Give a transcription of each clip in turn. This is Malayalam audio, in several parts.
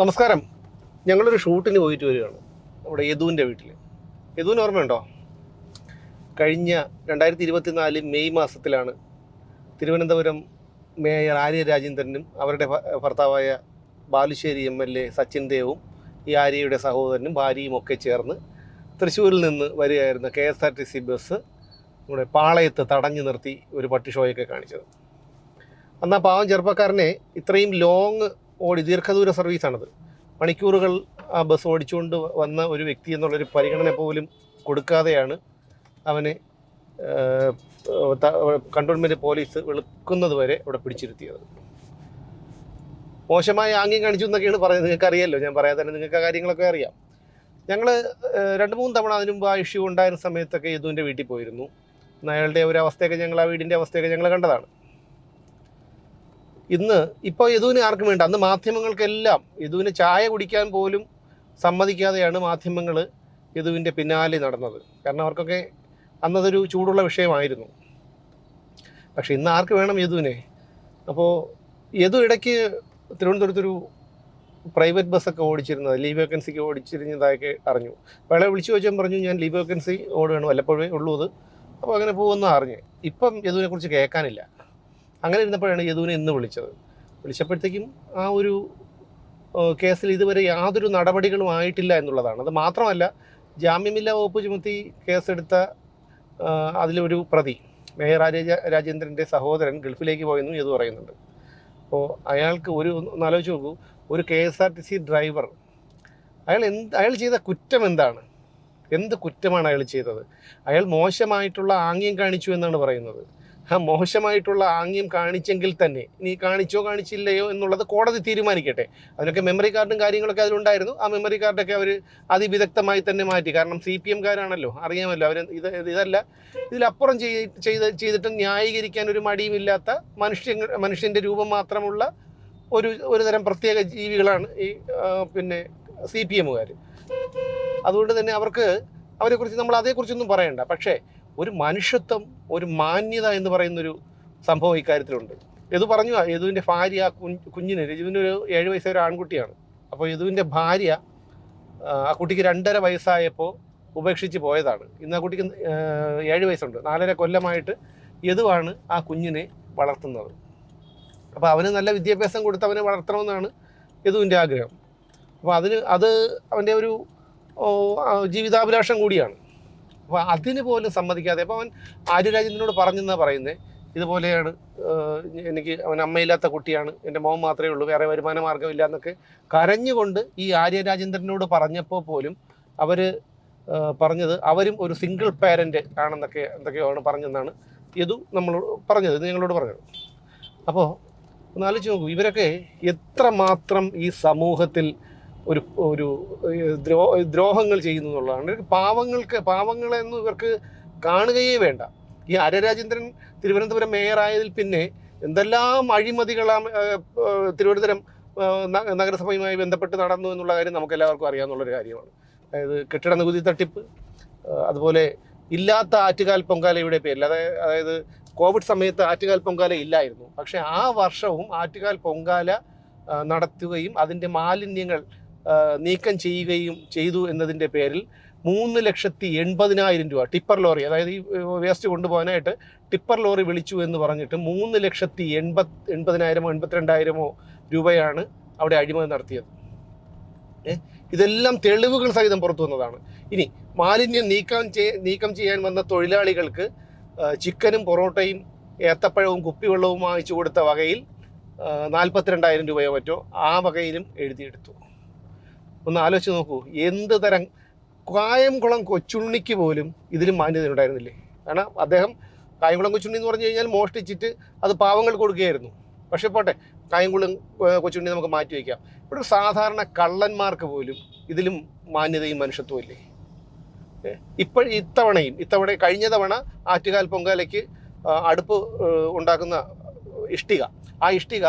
നമസ്കാരം. ഞങ്ങളൊരു ഷൂട്ടിന് പോയിട്ട് വരികയാണ്. നമ്മുടെ യദുവിന്റെ വീട്ടിൽ. യദുവിന് ഓർമ്മയുണ്ടോ? കഴിഞ്ഞ രണ്ടായിരത്തി ഇരുപത്തിനാല് മെയ് മാസത്തിലാണ് തിരുവനന്തപുരം മേയർ ആര്യ രാജേന്ദ്രനും അവരുടെ ഭർത്താവായ Balussery M L A Sachin ദേവും ഈ ആര്യയുടെ സഹോദരനും ഭാര്യയും ഒക്കെ ചേർന്ന് തൃശ്ശൂരിൽ നിന്ന് വരികയായിരുന്ന K S R T C bus നമ്മുടെ പാളയത്ത് തടഞ്ഞു നിർത്തി ഒരു പട്ടി ഷോയൊക്കെ കാണിച്ചത്. അന്ന് ആ പാവം ചെറുപ്പക്കാരനെ ഇത്രയും ലോങ് ഓടി ദീർഘദൂര സർവീസാണത്. മണിക്കൂറുകൾ ആ ബസ് ഓടിച്ചുകൊണ്ട് വന്ന ഒരു വ്യക്തി എന്നുള്ളൊരു പരിഗണന പോലും കൊടുക്കാതെയാണ് അവനെ കണ്ടോൺമെന്റ് പോലീസ് വെളുക്കുന്നത് വരെ അവിടെ പിടിച്ചിരുത്തിയത്. മോശമായ ആംഗ്യം കാണിച്ചു എന്നൊക്കെയാണ് പറയുന്നത്. നിങ്ങൾക്ക് അറിയാമല്ലോ ഞാൻ പറയാതെ തന്നെ നിങ്ങൾക്ക് ആ കാര്യങ്ങളൊക്കെ അറിയാം. ഞങ്ങൾ രണ്ട് മൂന്ന് തവണ അതിനു മുമ്പ് ആ ഇഷ്യൂ ഉണ്ടായിരുന്ന സമയത്തൊക്കെ യദുവിന്റെ വീട്ടിൽ പോയിരുന്നു. അയാളുടെ ഒരു അവസ്ഥയൊക്കെ ഞങ്ങൾ ആ വീടിന്റെ അവസ്ഥയൊക്കെ ഞങ്ങൾ കണ്ടതാണ്. ഇന്ന് ഇപ്പോൾ യദുവിന് ആർക്കും വേണ്ട. അന്ന് മാധ്യമങ്ങൾക്കെല്ലാം യദുവിന് ചായ കുടിക്കാൻ പോലും സമ്മതിക്കാതെയാണ് മാധ്യമങ്ങൾ യദുവിന്റെ പിന്നാലെ നടന്നത്. കാരണം അവർക്കൊക്കെ അന്നതൊരു ചൂടുള്ള വിഷയമായിരുന്നു. പക്ഷേ ഇന്ന് ആർക്ക് വേണം യദുവിനെ? അപ്പോൾ യദു ഇടയ്ക്ക് തിരുവനന്തപുരത്തൊരു പ്രൈവറ്റ് ബസ്സൊക്കെ ഓടിച്ചിരുന്നത് ലീവ് വേക്കൻസിക്ക് ഓടിച്ചിരുന്നതായൊക്കെ അറിഞ്ഞു. അപ്പോൾ അയാളെ വിളിച്ചു ചോദിച്ചാൽ പറഞ്ഞു ഞാൻ ലീവ് വേക്കൻസി ഓടുകയാണ് വല്ലപ്പോഴേ ഉള്ളൂ അത് അപ്പോൾ അങ്ങനെ പോകുമെന്ന് അറിഞ്ഞ്. ഇപ്പം യദുവിനെക്കുറിച്ച് കേൾക്കാനില്ല. അങ്ങനെ ഇരുന്നപ്പോഴാണ് യദുവിനെ ഇന്ന് വിളിച്ചത്. വിളിച്ചപ്പോഴത്തേക്കും ആ ഒരു കേസിൽ ഇതുവരെ യാതൊരു നടപടികളും ആയിട്ടില്ല എന്നുള്ളതാണ്. അത് മാത്രമല്ല ജാമ്യമില്ലാ വകുപ്പ് ചുമത്തി കേസെടുത്ത അതിലൊരു പ്രതി മേയർ രാജേജ രാജേന്ദ്രന്റെ സഹോദരൻ ഗൾഫിലേക്ക് പോയെന്നും യദു പറയുന്നുണ്ട്. അപ്പോൾ അയാൾക്ക് ഒരു ഒന്ന് ആലോചിച്ച് നോക്കൂ. ഒരു K S R T C driver അയാൾ എന്ത് അയാൾ ചെയ്ത കുറ്റം എന്താണ്? എന്ത് കുറ്റമാണ് അയാൾ ചെയ്തത്? അയാൾ മോശമായിട്ടുള്ള ആംഗ്യം കാണിച്ചു എന്നാണ് പറയുന്നത്. മോശമായിട്ടുള്ള ആംഗ്യം കാണിച്ചെങ്കിൽ തന്നെ നീ കാണിച്ചോ കാണിച്ചില്ലയോ എന്നുള്ളത് കോടതി തീരുമാനിക്കട്ടെ. അതിനൊക്കെ മെമ്മറി കാർഡും കാര്യങ്ങളൊക്കെ അതിലുണ്ടായിരുന്നു. ആ മെമ്മറി കാർഡൊക്കെ അവർ അതിവിദഗ്ധമായി തന്നെ മാറ്റി. കാരണം സി പി എംകാരാണല്ലോ അറിയാമല്ലോ. അവർ ഇത് ഇതല്ല. ഇതിലപ്പുറം ചെയ്- ചെയ്ത് ചെയ്തിട്ട് ന്യായീകരിക്കാൻ ഒരു മടിയുമില്ലാത്ത മനുഷ്യ മനുഷ്യന്റെ രൂപം മാത്രമുള്ള ഒരു ഒരു തരം പ്രത്യേക ജീവികളാണ് ഈ പിന്നെ സി പി എമ്മുകാർ അതുകൊണ്ട് തന്നെ അവർക്ക് അവരെക്കുറിച്ച് നമ്മൾ അതേക്കുറിച്ചൊന്നും പറയണ്ട. പക്ഷേ ഒരു മനുഷ്യത്വം ഒരു മാന്യത എന്ന് പറയുന്നൊരു സംഭവം ഇക്കാര്യത്തിലുണ്ട്. യദു പറഞ്ഞു യദുവിന്റെ ഭാര്യ ആ കുഞ്ഞ് കുഞ്ഞിന് രജുവിന്റെ ഒരു ഏഴ് വയസ്സായ ഒരു ആൺകുട്ടിയാണ്. അപ്പോൾ യദുവിന്റെ ഭാര്യ ആ, കുട്ടിക്ക് രണ്ടര വയസ്സായപ്പോൾ ഉപേക്ഷിച്ച് പോയതാണ്. ഇന്ന് ആ കുട്ടിക്ക് ഏഴ് വയസ്സുണ്ട്. നാലര കൊല്ലമായിട്ട് യദുവാണ് ആ കുഞ്ഞിനെ വളർത്തുന്നത്. അപ്പോൾ അവന് നല്ല വിദ്യാഭ്യാസം കൊടുത്ത് അവനെ വളർത്തണമെന്നാണ് യദുവിന്റെ ആഗ്രഹം. അപ്പോൾ അതിന് അത് അവന്റെ ഒരു ജീവിതാഭിലാഷം കൂടിയാണ്. അപ്പോൾ അതിന് പോലും സമ്മതിക്കാതെ അപ്പോൾ അവൻ ആര്യരാജേന്ദ്രനോട് പറഞ്ഞെന്നാണ് പറയുന്നത് ഇതുപോലെയാണ് എനിക്ക് അവൻ അമ്മയില്ലാത്ത കുട്ടിയാണ് എന്റെ മോൻ മാത്രമേ ഉള്ളൂ വേറെ വരുമാന മാർഗമില്ല എന്നൊക്കെ കരഞ്ഞുകൊണ്ട് ഈ ആര്യരാജേന്ദ്രനോട് പറഞ്ഞപ്പോൾ പോലും അവർ പറഞ്ഞത് അവരും ഒരു സിംഗിൾ പാരന്റ് ആണെന്നൊക്കെ എന്തൊക്കെയാണ് പറഞ്ഞെന്നാണ് യദു നമ്മൾ പറഞ്ഞത് ഞങ്ങളോട് പറഞ്ഞത്. അപ്പോൾ ഒന്ന് ആലോചിച്ച് നോക്കൂ ഇവരൊക്കെ എത്രമാത്രം ഈ സമൂഹത്തിൽ ഒരു ഒരു ദ്രോ ദ്രോഹങ്ങൾ ചെയ്യുന്നു എന്നുള്ളതാണ്. പാവങ്ങൾക്ക് പാവങ്ങളെന്നും ഇവർക്ക് കാണുകയേ വേണ്ട. ഈ അരരാജേന്ദ്രൻ തിരുവനന്തപുരം മേയറായതിൽ പിന്നെ എന്തെല്ലാം അഴിമതികളാണ് തിരുവനന്തപുരം നഗരസഭയുമായി ബന്ധപ്പെട്ട് നടന്നു എന്നുള്ള കാര്യം നമുക്ക് എല്ലാവർക്കും അറിയാവുന്നുള്ളൊരു കാര്യമാണ്. അതായത് കെട്ടിട നികുതി തട്ടിപ്പ് അതുപോലെ ഇല്ലാത്ത ആറ്റുകാൽ പൊങ്കാലയുടെ പേരിൽ അതായത് അതായത് കോവിഡ് സമയത്ത് ആറ്റുകാൽ പൊങ്കാല ഇല്ലായിരുന്നു. പക്ഷേ ആ വർഷവും ആറ്റുകാൽ പൊങ്കാല നടത്തുകയും അതിന്റെ മാലിന്യങ്ങൾ നീക്കം ചെയ്യുകയും ചെയ്തു എന്നതിന്റെ പേരിൽ മൂന്ന് ലക്ഷത്തി എൺപതിനായിരം രൂപ ടിപ്പർ ലോറി അതായത് ഈ വേസ്റ്റ് കൊണ്ടുപോകാനായിട്ട് ടിപ്പർ ലോറി വിളിച്ചു എന്ന് പറഞ്ഞിട്ട് മൂന്ന് ലക്ഷത്തി എൺപത് എൺപതിനായിരമോ എൺപത്തിരണ്ടായിരമോ രൂപയാണ് അവിടെ അഴിമതി നടത്തിയത്. ഇതെല്ലാം തെളിവുകൾ സഹിതം പുറത്തു വന്നതാണ്. ഇനി മാലിന്യം നീക്കം ചെയ് നീക്കം ചെയ്യാൻ വന്ന തൊഴിലാളികൾക്ക് ചിക്കനും പൊറോട്ടയും ഏത്തപ്പഴവും കുപ്പിവെള്ളവും വാങ്ങിച്ചു കൊടുത്ത വകയിൽ നാൽപ്പത്തിരണ്ടായിരം രൂപയോ മറ്റോ ആ വകയിലും എഴുതിയെടുത്തു. ഒന്ന് ആലോചിച്ച് നോക്കൂ. എന്ത് തരം കായംകുളം കൊച്ചുണ്ണിക്ക് പോലും ഇതിലും മാന്യത ഉണ്ടായിരുന്നില്ലേ? കാരണം അദ്ദേഹം കായംകുളം കൊച്ചുണ്ണി എന്ന് പറഞ്ഞു കഴിഞ്ഞാൽ മോഷ്ടിച്ചിട്ട് അത് പാവങ്ങൾ കൊടുക്കുകയായിരുന്നു. പക്ഷേ പോട്ടെ കായംകുളം കൊച്ചുണ്ണി നമുക്ക് മാറ്റി വയ്ക്കാം. ഇവിടെ സാധാരണ കള്ളന്മാർക്ക് പോലും ഇതിലും മാന്യതയും മനുഷ്യത്വം ഇല്ലേ? ഇപ്പോൾ ഇത്തവണയും ഇത്തവണ കഴിഞ്ഞ തവണ ആറ്റുകാൽ പൊങ്കാലയ്ക്ക് അടുപ്പ് ഉണ്ടാക്കുന്ന ഇഷ്ടിക. ആ ഇഷ്ടിക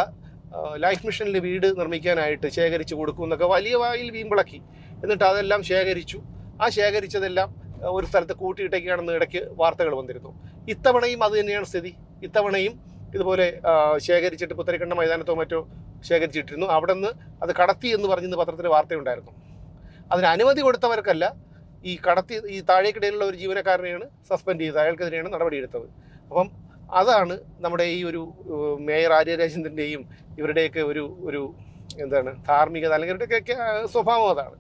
ലൈഫ് മിഷനിൽ വീട് നിർമ്മിക്കാനായിട്ട് ശേഖരിച്ച് കൊടുക്കും എന്നൊക്കെ വലിയ വായിൽ വീമ്പിളക്കി എന്നിട്ട് അതെല്ലാം ശേഖരിച്ചു. ആ ശേഖരിച്ചതെല്ലാം ഒരു സ്ഥലത്ത് കൂട്ടിയിട്ടേക്കാണെന്ന് ഇടയ്ക്ക് വാർത്തകൾ വന്നിരുന്നു. ഇത്തവണയും അത് തന്നെയാണ് സ്ഥിതി. ഇത്തവണയും ഇതുപോലെ ശേഖരിച്ചിട്ട് പുത്തരിക്കണ്ട മൈതാനത്തോ മറ്റോ ശേഖരിച്ചിട്ടിരുന്നു. അവിടെ നിന്ന് അത് കടത്തി എന്ന് പറഞ്ഞിരുന്ന പത്രത്തിൽ വാർത്തയുണ്ടായിരുന്നു. അതിന് അനുമതി കൊടുത്തവർക്കല്ല ഈ കടത്തി ഈ താഴേക്കിടയിലുള്ള ഒരു ജീവനക്കാരനെയാണ് സസ്പെൻഡ് ചെയ്തത്. അയാൾക്കെതിരെയാണ് നടപടിയെടുത്തത്. അപ്പം അതാണ് നമ്മുടെ ഈ ഒരു മേയർ ആര്യരാജേന്ദ്രന്റെയും ഇവരുടെയൊക്കെ ഒരു ഒരു എന്താണ് ധാർമ്മികത അല്ലെങ്കിൽ ഇവരുടെയൊക്കെ സ്വഭാവം അതാണ്.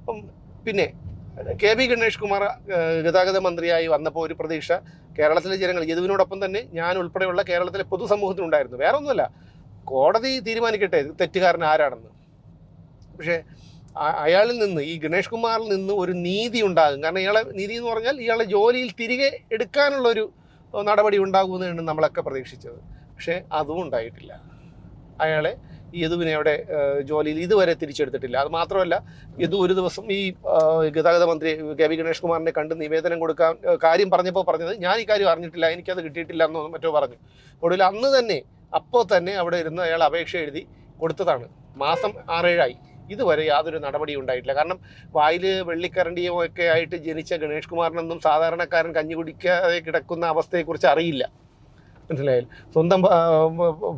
അപ്പം പിന്നെ കെ ബി ഗണേഷ് കുമാർ ഗതാഗത മന്ത്രിയായി വന്നപ്പോൾ ഒരു പ്രതീക്ഷ കേരളത്തിലെ ജനങ്ങൾ യദുവിനോടൊപ്പം തന്നെ ഞാൻ ഉൾപ്പെടെയുള്ള കേരളത്തിലെ പൊതുസമൂഹത്തിനുണ്ടായിരുന്നു വേറെ ഒന്നുമല്ല കോടതി തീരുമാനിക്കട്ടെ തെറ്റുകാരൻ ആരാണെന്ന്. പക്ഷേ അയാളിൽ നിന്ന് ഈ ഗണേഷ് കുമാറിൽ നിന്ന് ഒരു നീതി ഉണ്ടാകും. കാരണം ഇയാളെ നീതി എന്ന് പറഞ്ഞാൽ ഇയാളെ ജോലിയിൽ തിരികെ എടുക്കാനുള്ള ഒരു നടപടി ഉണ്ടാകുമെന്നാണ് നമ്മളൊക്കെ പ്രതീക്ഷിച്ചത്. പക്ഷേ അതും ഉണ്ടായിട്ടില്ല. അയാളെ യദുവിനെ അവിടെ ജോലിയിൽ ഇതുവരെ തിരിച്ചെടുത്തിട്ടില്ല. അത് മാത്രമല്ല യദു ഒരു ദിവസം ഈ ഗതാഗത മന്ത്രി കെ വി ഗണേഷ് കുമാറിനെ കണ്ട് നിവേദനം കൊടുക്കാൻ കാര്യം പറഞ്ഞപ്പോൾ പറഞ്ഞത് ഞാൻ ഈ കാര്യം അറിഞ്ഞിട്ടില്ല എനിക്കത് കിട്ടിയിട്ടില്ല എന്നോ മറ്റോ പറഞ്ഞു. ഒടുവിൽ അന്ന് തന്നെ അപ്പോൾ തന്നെ അവിടെ ഇരുന്ന് അയാൾ അപേക്ഷ എഴുതി കൊടുത്തതാണ്. മാസം ആറേഴായി. ഇതുവരെ യാതൊരു നടപടിയും ഉണ്ടായിട്ടില്ല. കാരണം വായിൽ വെള്ളിക്കരണ്ടിയും ഒക്കെ ആയിട്ട് ജനിച്ച ഗണേഷ് കുമാറിനൊന്നും സാധാരണക്കാരൻ കഞ്ഞി കുടിക്കാതെ കിടക്കുന്ന അവസ്ഥയെക്കുറിച്ച് അറിയില്ല. മനസ്സിലായാൽ സ്വന്തം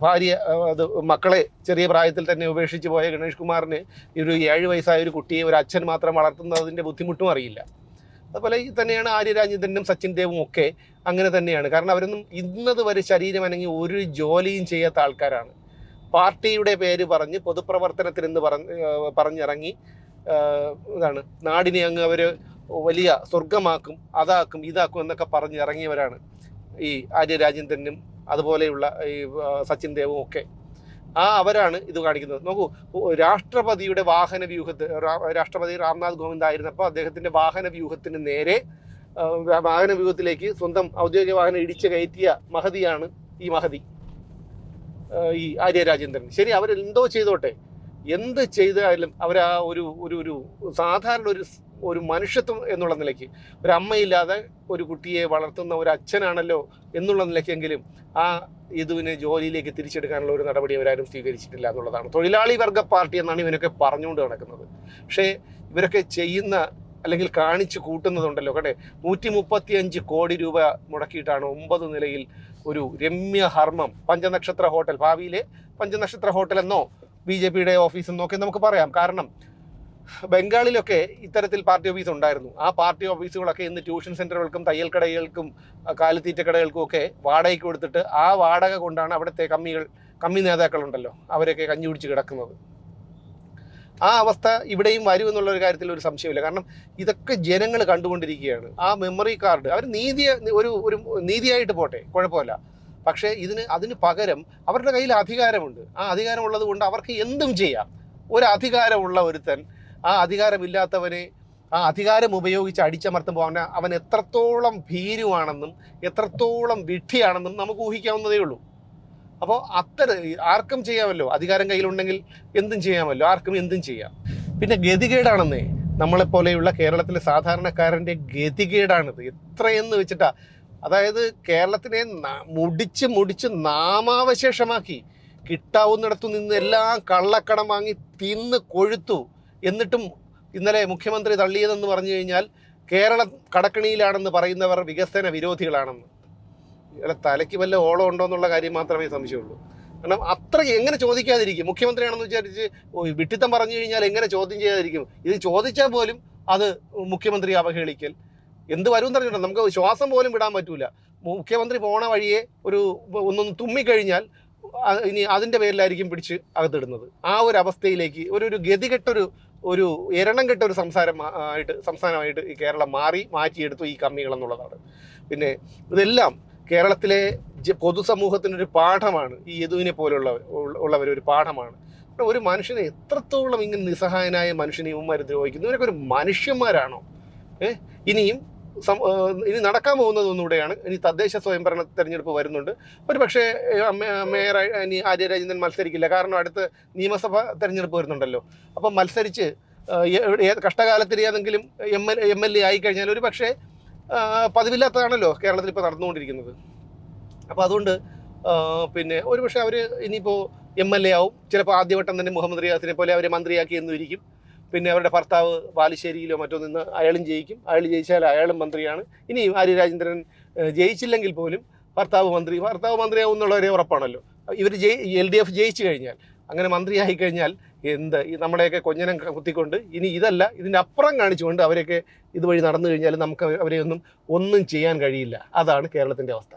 ഭാര്യ അത് മക്കളെ ചെറിയ പ്രായത്തിൽ തന്നെ ഉപേക്ഷിച്ച് പോയ ഗണേഷ് കുമാറിന് ഒരു ഏഴ് വയസ്സായ ഒരു കുട്ടിയെ ഒരു അച്ഛൻ മാത്രം വളർത്തുന്നതിന്റെ ബുദ്ധിമുട്ടും അറിയില്ല. അതുപോലെ തന്നെയാണ് ആര്യരാജേന്ദ്രനും സച്ചിൻ ദേവും ഒക്കെ അങ്ങനെ തന്നെയാണ്. കാരണം അവരൊന്നും ഇന്നത് വരെ ശരീരം അനങ്ങി ഒരു ജോലിയും ചെയ്യാത്ത ആൾക്കാരാണ്. പാർട്ടിയുടെ പേര് പറഞ്ഞ് പൊതുപ്രവർത്തനത്തിൽ നിന്ന് പറഞ്ഞ് പറഞ്ഞിറങ്ങി ഇതാണ്. നാടിനെ അങ്ങ് അവർ വലിയ സ്വർഗമാക്കും അതാക്കും ഇതാക്കും എന്നൊക്കെ പറഞ്ഞിറങ്ങിയവരാണ് ഈ ആര്യ രാജേന്ദ്രനും അതുപോലെയുള്ള ഈ സച്ചിൻ ദേവും ഒക്കെ. ആ അവരാണ് ഇത് കാണിക്കുന്നത്. നോക്കൂ രാഷ്ട്രപതിയുടെ വാഹന വ്യൂഹത്ത് രാഷ്ട്രപതി രാംനാഥ് കോവിന്ദ് ആയിരുന്നപ്പോൾ അദ്ദേഹത്തിന്റെ വാഹന വ്യൂഹത്തിന് നേരെ വാഹന വ്യൂഹത്തിലേക്ക് സ്വന്തം ഔദ്യോഗിക വാഹനം ഇടിച്ചു കയറ്റിയ മഹതിയാണ് ഈ മഹതി. ഈ ആര്യ രാജേന്ദ്രൻ. ശരി അവരെന്തോ ചെയ്തോട്ടെ. എന്ത് ചെയ്താലും അവർ ആ ഒരു ഒരു ഒരു സാധാരണ ഒരു ഒരു മനുഷ്യത്വം എന്നുള്ള നിലയ്ക്ക് ഒരു അമ്മയില്ലാതെ ഒരു കുട്ടിയെ വളർത്തുന്ന ഒരു അച്ഛനാണല്ലോ എന്നുള്ള നിലയ്ക്കെങ്കിലും ആ ഇതുവിനെ ജോലിയിലേക്ക് തിരിച്ചെടുക്കാനുള്ള ഒരു നടപടി അവരാരും സ്വീകരിച്ചിട്ടില്ല എന്നുള്ളതാണ്. തൊഴിലാളി വർഗ പാർട്ടി എന്നാണ് ഇവനൊക്കെ പറഞ്ഞുകൊണ്ട് നടക്കുന്നത്. പക്ഷേ ഇവരൊക്കെ ചെയ്യുന്ന അല്ലെങ്കിൽ കാണിച്ചു കൂട്ടുന്നതുണ്ടല്ലോ. കണ്ടേ? നൂറ്റി മുപ്പത്തി അഞ്ച് കോടി രൂപ മുടക്കിയിട്ടാണ് ഒമ്പത് നിലയിൽ ഒരു രമ്യ ഹർമ്മം. പഞ്ചനക്ഷത്ര ഹോട്ടൽ. ഭാവിയിലെ പഞ്ചനക്ഷത്ര ഹോട്ടൽ എന്നോ ബി ജെ പിയുടെ ഓഫീസ് എന്നൊക്കെ നമുക്ക് പറയാം. കാരണം ബംഗാളിലൊക്കെ ഇത്തരത്തിൽ പാർട്ടി ഓഫീസ് ഉണ്ടായിരുന്നു. ആ പാർട്ടി ഓഫീസുകളൊക്കെ ഇന്ന് ട്യൂഷൻ സെന്ററുകൾക്കും തയ്യൽ കടകൾക്കും കാലിത്തീറ്റ കടകൾക്കും ഒക്കെ വാടകയ്ക്ക് കൊടുത്തിട്ട് ആ വാടക കൊണ്ടാണ് അവിടുത്തെ കമ്മികൾ കമ്മി നേതാക്കളുണ്ടല്ലോ. അവരൊക്കെ കഞ്ഞി കുടിച്ച് കിടക്കുന്നത്. ആ അവസ്ഥ ഇവിടെയും വരും എന്നുള്ള ഒരു കാര്യത്തിൽ ഒരു സംശയമില്ല. കാരണം ഇതൊക്കെ ജനങ്ങൾ കണ്ടുകൊണ്ടിരിക്കുകയാണ്. ആ മെമ്മറി കാർഡ് അവർ നീതി ഒരു ഒരു നീതിയായിട്ട് പോട്ടെ കുഴപ്പമില്ല. പക്ഷേ ഇതിന് അതിന് പകരം അവരുടെ കയ്യിൽ അധികാരമുണ്ട്. ആ അധികാരമുള്ളത് കൊണ്ട് അവർക്ക് എന്തും ചെയ്യാം. ഒരു അധികാരമുള്ള ഒരുത്തൻ ആ അധികാരമില്ലാത്തവനെ ആ അധികാരം ഉപയോഗിച്ച് അടിച്ചമർത്തുമ്പോൾ അവനെ അവൻ എത്രത്തോളം ഭീരുവാണെന്നും എത്രത്തോളം വിഡ്ഢിയാണെന്നും നമുക്ക് ഊഹിക്കാവുന്നതേ ഉള്ളൂ. അപ്പോൾ അത്തര ആർക്കും ചെയ്യാമല്ലോ. അധികാരം കയ്യിലുണ്ടെങ്കിൽ എന്തും ചെയ്യാമല്ലോ. ആർക്കും എന്തും ചെയ്യാം. പിന്നെ ഗതികേടാണെന്നേ നമ്മളെപ്പോലെയുള്ള കേരളത്തിലെ സാധാരണക്കാരന്റെ ഗതികേടാണിത്. എത്രയെന്ന് വെച്ചിട്ടാ അതായത് കേരളത്തിനെ മുടിച്ച് മുടിച്ച് നാമാവശേഷമാക്കി കിട്ടാവുന്നിടത്തു നിന്ന് എല്ലാം കള്ളക്കടം വാങ്ങി തിന്ന് കൊഴുത്തു. എന്നിട്ടും ഇന്നലെ മുഖ്യമന്ത്രി തള്ളിയതെന്ന് പറഞ്ഞു കഴിഞ്ഞാൽ കേരളം കടക്കണിയിലാണെന്ന് പറയുന്നവർ വികസന വിരോധികളാണെന്ന്. ഇയാളെ തലയ്ക്ക് വല്ല ഓളം ഉണ്ടോ എന്നുള്ള കാര്യം മാത്രമേ സംശയമുള്ളൂ. കാരണം അത്ര എങ്ങനെ ചോദിക്കാതിരിക്കും? മുഖ്യമന്ത്രിയാണെന്ന് വിചാരിച്ച് വിട്ടിത്തം പറഞ്ഞു കഴിഞ്ഞാൽ എങ്ങനെ ചോദ്യം ചെയ്യാതിരിക്കും? ഇത് ചോദിച്ചാൽ പോലും അത് മുഖ്യമന്ത്രി അവഹേളിക്കൽ. എന്ത് വരും പറഞ്ഞിട്ടുണ്ട് നമുക്ക് ശ്വാസം പോലും വിടാൻ പറ്റൂല. മുഖ്യമന്ത്രി പോണ വഴിയെ ഒരു ഒന്നൊന്ന് തുമ്മിക്കഴിഞ്ഞാൽ കഴിഞ്ഞാൽ ഇനി അതിന്റെ പേരിലായിരിക്കും പിടിച്ച് അകത്തിടുന്നത്. ആ ഒരു അവസ്ഥയിലേക്ക് ഒരു ഒരു ഗതികെട്ടൊരു ഒരു എരണം കെട്ട ഒരു സംസാരം ആയിട്ട് സംസ്ഥാനമായിട്ട് ഈ കേരളം മാറി മാറ്റിയെടുത്തു ഈ കമ്മികൾ എന്നുള്ളതാണ് പിന്നെ ഇതെല്ലാം കേരളത്തിലെ പൊതുസമൂഹത്തിന് ഒരു പാഠമാണ് ഈ യദുവിനെ പോലുള്ള ഉള്ളവർ ഒരു പാഠമാണ്. ഒരു മനുഷ്യനെ എത്രത്തോളം ഇങ്ങനെ നിസ്സഹായനായ മനുഷ്യനെ ഇവന്മാർ ദ്രോഹിക്കുന്നു ഇവരൊക്കെ ഒരു മനുഷ്യന്മാരാണോ? ഏഹ് ഇനിയും ഇനി നടക്കാൻ പോകുന്നത് ഒന്നുകൂടെയാണ് ഇനി തദ്ദേശ സ്വയംഭരണ തെരഞ്ഞെടുപ്പ് വരുന്നുണ്ട്. ഒരു പക്ഷേ മേയർ ഇനി ആര്യ രാജേന്ദ്രൻ മത്സരിക്കില്ല. കാരണം അടുത്ത് നിയമസഭ തെരഞ്ഞെടുപ്പ് വരുന്നുണ്ടല്ലോ. അപ്പം മത്സരിച്ച് ഏ- കഷ്ടകാലത്തിൽ ഏതെങ്കിലും M L M L A ആയിക്കഴിഞ്ഞാൽ ഒരു പക്ഷേ പതിവില്ലാത്തതാണല്ലോ കേരളത്തിൽ ഇപ്പോൾ നടന്നുകൊണ്ടിരിക്കുന്നത്. അപ്പോൾ അതുകൊണ്ട് പിന്നെ ഒരുപക്ഷെ അവർ ഇനിയിപ്പോൾ എം എൽ എ ആവും. ചിലപ്പോൾ ആദ്യവട്ടം തന്നെ മുഹമ്മദ് റിയാസിനെ പോലെ അവരെ മന്ത്രിയാക്കി എന്നും ഇരിക്കും പിന്നെ അവരുടെ ഭർത്താവ് ബാലുശ്ശേരിയിലോ മറ്റോ നിന്ന് അയാളും ജയിക്കും. അയാൾ ജയിച്ചാൽ അയാളും മന്ത്രിയാണ്. ഇനിയും ആര്യ രാജേന്ദ്രൻ ജയിച്ചില്ലെങ്കിൽ പോലും ഭർത്താവ് മന്ത്രി ഭർത്താവ് മന്ത്രിയാവും എന്നുള്ളവരെ ഉറപ്പാണല്ലോ. ഇവർ ജയി എൽ ഡി എഫ് ജയിച്ചു കഴിഞ്ഞാൽ അങ്ങനെ മന്ത്രിയായി കഴിഞ്ഞാൽ എന്ത്? ഈ നമ്മുടെയൊക്കെ കൊഞ്ഞനം കുത്തിക്കൊണ്ട് ഇനി ഇതല്ല ഇതിന്റെ അപ്പുറം കാണിച്ചുകൊണ്ട് അവരെയൊക്കെ ഇതുവഴി നടന്നു കഴിഞ്ഞാൽ നമുക്ക് അവരെയൊന്നും ഒന്നും ചെയ്യാൻ കഴിയില്ല. അതാണ് കേരളത്തിന്റെ അവസ്ഥ.